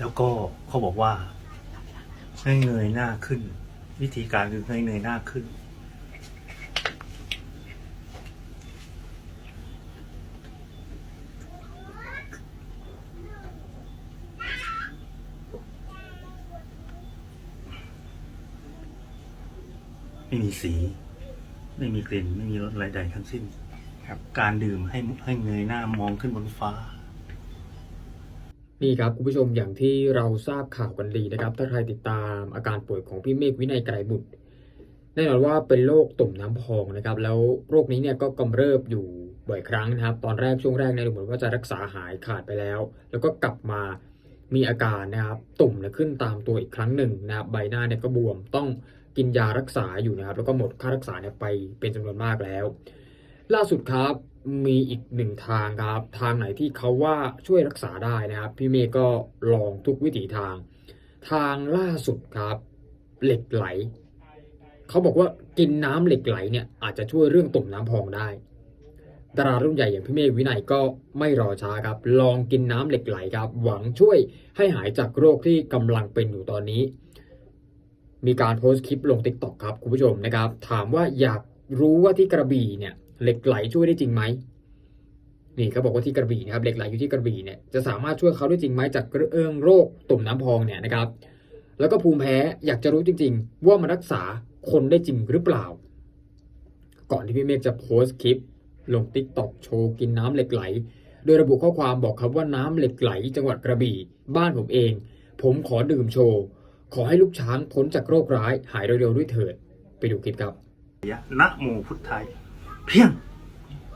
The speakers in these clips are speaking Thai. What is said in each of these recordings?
แล้วก็เขาบอกว่า ให้เงยหน้าขึ้น วิธีการคือให้เงยหน้าขึ้น ไม่มีสี ไม่มีกลิ่น ไม่มีรสอะไรใดทั้งสิ้น ครับ การดื่มให้ให้เงยหน้ามองขึ้นบนฟ้า นี่ครับคุณผู้ชมอย่างที่เราทราบข่าวกันดีนะครับ ถ้าใครติดตามอาการป่วยของพี่เมฆวินัยไกรบุตรแน่นอนว่าเป็นโรคตุ่มน้ำพองนะครับ แล้วโรคนี้เนี่ยก็กำเริบอยู่บ่อยครั้งนะครับ ตอนแรกช่วงแรกเนี่ยดูเหมือนว่าจะรักษาหายขาดไปแล้ว แล้วก็กลับมามีอาการนะครับ ตุ่มเนี่ยขึ้นตามตัวอีกครั้งหนึ่งนะครับใบหน้าเนี่ยก็บวมต้องกินยารักษาอยู่นะครับ แล้วก็หมดค่ารักษาเนี่ยไปเป็นจำนวนมากแล้ว ล่าสุดครับ มีอีกหนึ่งทางครับ ทางไหนที่เขาว่าช่วยรักษาได้นะครับ พี่เมย์ก็ลองทุกวิถีทาง ทางล่าสุดครับ เหล็กไหล เขาบอกว่ากินน้ำเหล็กไหลเนี่ยอาจจะช่วยเรื่องตุ่มน้ำพองได้ ดารารุ่นใหญ่อย่างพี่เมฆวินัยก็ไม่รอช้าครับ ลองกินน้ำเหล็กไหลครับ หวังช่วยให้หายจากโรคที่กำลังเป็นอยู่ตอนนี้ มีการโพสต์คลิปลงติ๊กต็อกครับคุณผู้ชมนะครับ ถามว่าอยากรู้ว่าที่กระบี่เนี่ย เหล็กไหลช่วยได้จริงไหมนี่เขาบอกว่าที่กระบี่นะครับเหล็กไหลอยู่ที่กระบี่เนี่ยจะสามารถช่วยเขาได้จริงไหมจากเรื่องโรคตุ่มน้ำพองเนี่ยนะครับ แล้วก็ภูมิแพ้อยากจะรู้จริง ๆ ว่ามันรักษาคนได้จริงหรือเปล่า ก่อนที่พี่เมฆจะโพสต์คลิป ลงติ๊กต็อกโชว์กินน้ำเหล็กไหล โดยระบุข้อความบอกครับว่าน้ำเหล็กไหล จังหวัดกระบี่ บ้านผมเอง ผมขอดื่มโชว์ขอให้ลูกช้างพ้นจากโรคร้ายหายเร็วๆด้วยเถิด ไปดูคลิปครับยะนะโมพุทธาย เพียง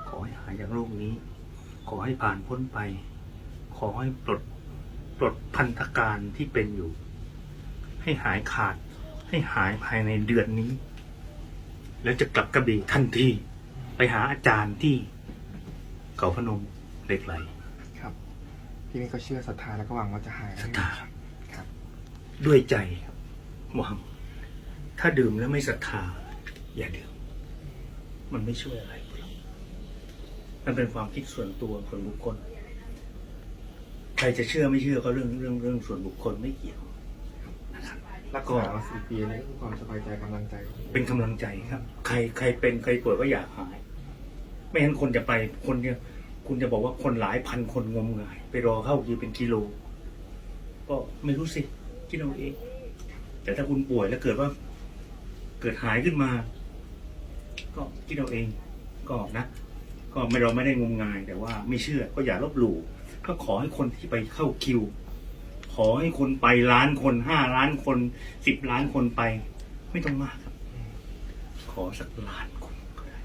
ขอให้หายจากโรคนี้ ขอให้ผ่านพ้นไป ขอให้ปลดปลดพันธการที่เป็นอยู่ ให้หายขาด ให้หายภายในเดือนนี้ แล้วจะกลับกระบี่ทันทีไปหาอาจารย์ที่เขาพนมเหล็กไหล ครับ พี่นี่ก็เชื่อศรัทธาแล้วก็หวังว่าจะหายศรัทธา ครับ ด้วยใจครับหวัง ถ้าดื่มแล้วไม่ศรัทธา อย่าดื่ม มันไม่ช่วยอะไรหรอกมันเป็นความคิดส่วนตัวส่วนบุคคล ใครจะเชื่อไม่เชื่อก็เรื่องเรื่องเรื่องส่วนบุคคลไม่เกี่ยวนะครับรักษามาสี่ปีนี่ก็คือความสบายใจกำลังใจ เป็นกำลังใจครับ ใครใครเป็นใครป่วยก็อยากหาย ไม่งั้นคนจะไปคนเนี่ยคุณจะบอกว่าคนหลายพันคนงมงาย ไปรอเข้าคิวเป็นกิโล ก็ไม่รู้สิคิดเอาเองแต่ถ้าคุณป่วยแล้วเกิดว่า เกิดหายขึ้นมา ก็คิดเอาเองก็นะ ก็ไม่เราไม่ได้งมงายแต่ว่าไม่เชื่อก็อย่าลบหลู่ก็ขอให้คนที่ไปเข้าคิว ขอให้คนไปล้านคนห้าล้านคนสิบล้านคนไป ไม่ต้องมากครับ ขอสักล้านคนก็ได้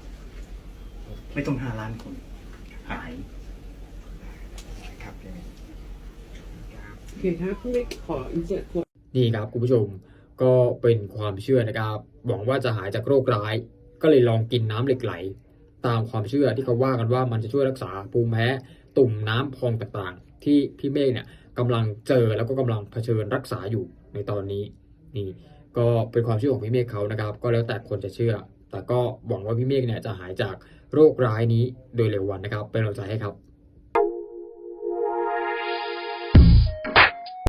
ไม่ต้องห้าล้านคนหายครับพี่นี่โอเคครับพี่เล็กขออินเสิร์ตนี่ครับคุณผู้ชมก็เป็นความเชื่อนะครับหวังว่าจะหายจากโรคร้าย ก็เลยลองกินน้ำเหล็กไหล ตามความเชื่อที่เขาว่ากันว่ามันจะช่วยรักษาภูมิแพ้ตุ่มน้ำพองต่างๆ ที่พี่เมฆเนี่ยกำลังเจอแล้วก็กำลังเผชิญรักษาอยู่ในตอนนี้นี่ก็เป็นความเชื่อของพี่เมฆเขานะครับ ก็แล้วแต่คนจะเชื่อ แต่ก็หวังว่าพี่เมฆเนี่ยจะหายจากโรคร้ายนี้โดยเร็ววันนะครับ เป็นกำลังใจให้ครับ